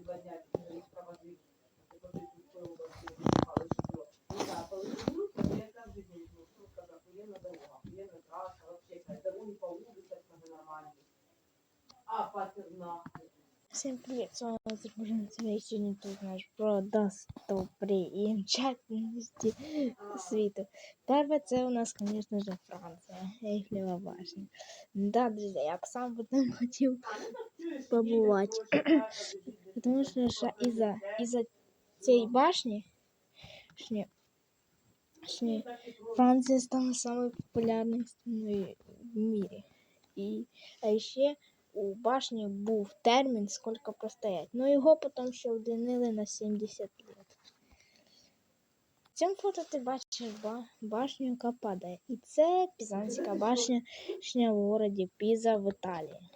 два дня їх ну коли я ну, дорога, траса, вообще, якась дороги по вулицях. А патерна. Всем привет, с вами Азербайджан и сегодня тут наш про достопримечательности світу. Перше, це у нас, конечно же, Франція, Ейфелева башня. Да, друзі, я сам би там хотів побувати. Тому що ще із-за із цієї башні, башні, башні, Франція стала самою популярною страною в мірі. І, а ще у башні був термін, скільки простоять. Ну його потім ще удлинили на 70 лет. Цьому фото ти бачиш ба- башню, яка падає. І це Пізанська башня в городі Піза в Італії.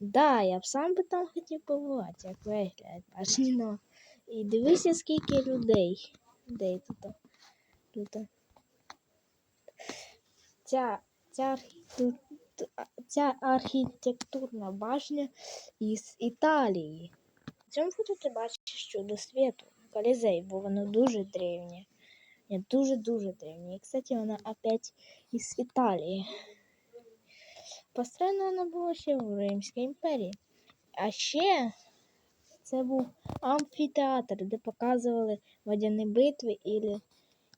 Да, я б сам би там хотів побувати, як виглядає. Ну. І дивися, скільки людей. Людей тут. тут. Ця, ця ця архітектурна башня із Італії. В цьому фото ти бачиш чудо світу, Колізей, бо воно дуже древнє. Дуже-дуже древнє. І, кстати, вона опять із Італії. Построєно вона була ще в Римській імперії. А ще це був амфітеатр, де показували водяні битви, ілі,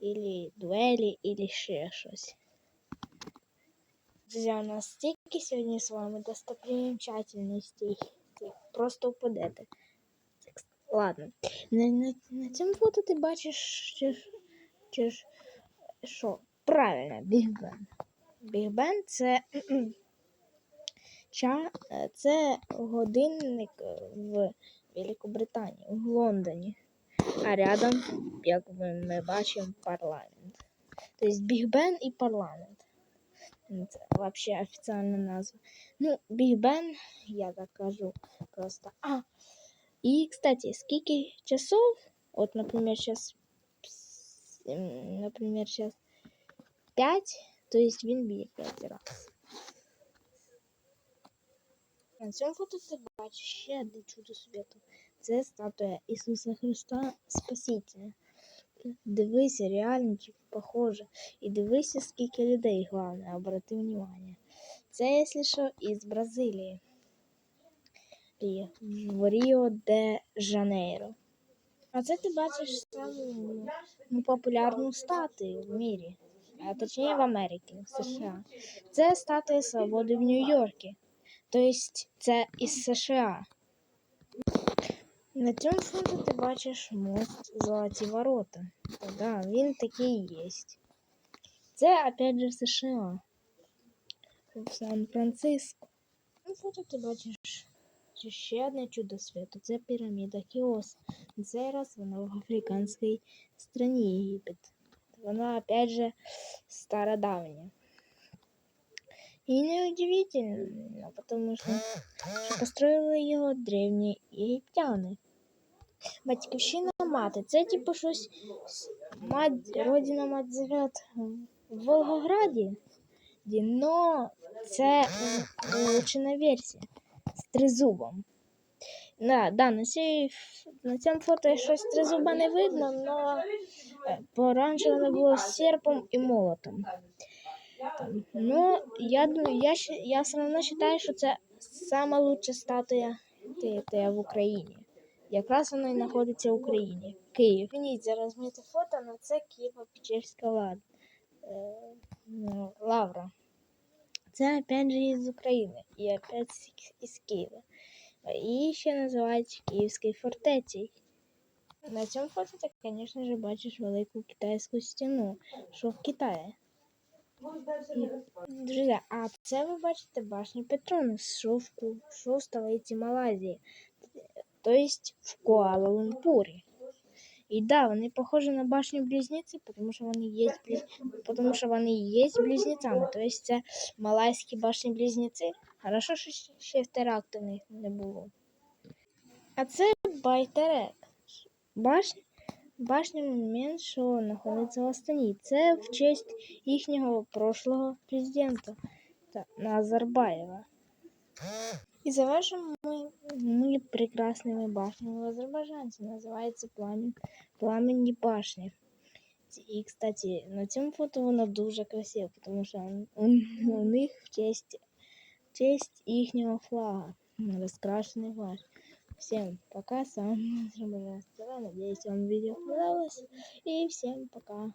ілі дуелі, ілі ще щось. Друзья, у нас стільки сьогодні з вами достопримечательностей. Просто впадете. Ладно. На, на, на цьому фото ти бачиш, чи, чи, що? Правильно, Біг Бен. Біг Бен це, ча, е, це годинник е, в Великобританії, в Лондоні. А рядом, як ми, бачимо, парламент. Тобто Біг Бен і парламент. Це вообще официальная назва. Ну, Биг Бен, я так кажу просто. А, и, кстати, сколько часов, вот, например, сейчас, например, сейчас 5, то есть він б'є 5 раз. На цьому фото ти бачиш ще одне чудо світу. Це статуя Ісуса Христа Спасителя. Дивися, реально типу, похоже. І дивися, скільки людей, головне, обрати внимание. Це, якщо що, із Бразилії. Ріо. В Ріо де Жанейро. А це ти бачиш саму ну, популярну статую в мірі. А точніше в Америці, в США. Це статуя свободи в Нью-Йорку. Тобто це із США. На цьому фото ти бачиш мост Золоті ворота. Та да, він такий є. Це опять же США. В Сан-Франциско. На фото ти бачиш ще одне чудо світу. Це піраміда Кіос. На цей раз вона в африканській страні Єгипет. Вона опять же стародавня. И неудивительно, потому что, что построили його древні єгиптяни. Батьківщина мати. Це типу щось мать, родина мать в Волгограді, но це улучшена версія з тризубом. Да, да, на, цій, на цьому фото щось тризуба не видно, але пораніше воно було серпом і молотом. Ну, я, я, я все одно вважаю, що це лучша статуя в Україні. Якраз вона і знаходиться в Україні. Київ. Змініть зараз мені фото, але це Києво-Печерська лад. Е, ну, лавра. Це опять же із України і опять із Києва. І ще називають Київською фортецею. На цьому фото ти, звісно бачиш велику китайську стіну, що в Китаї. Друзі, а це ви бачите башню Петронус, що в, що в столиці Малайзії, тобто в Куала-Лумпурі. І да, вони похожі на башню близнеці, тому що вони є, тому що вони є близнецами. Тобто це малайські башні близнеці. Хорошо, що ще- в теракту не було. А це Байтерек. Башня, башня монумент, що знаходиться в Астані. Це в честь їхнього прошлого президента та Назарбаєва. І завершимо ми, ми прекрасными башнями в Азербайджане. Называется пламен, пламенні башні. Ці- І, кстати, на цьому фото вона дуже красива, тому що он- он- у них в честь, в честь їхнього флага. Розкрашений флаг. Всем пока, с вами Надеюсь, вам видео понравилось. И всем пока.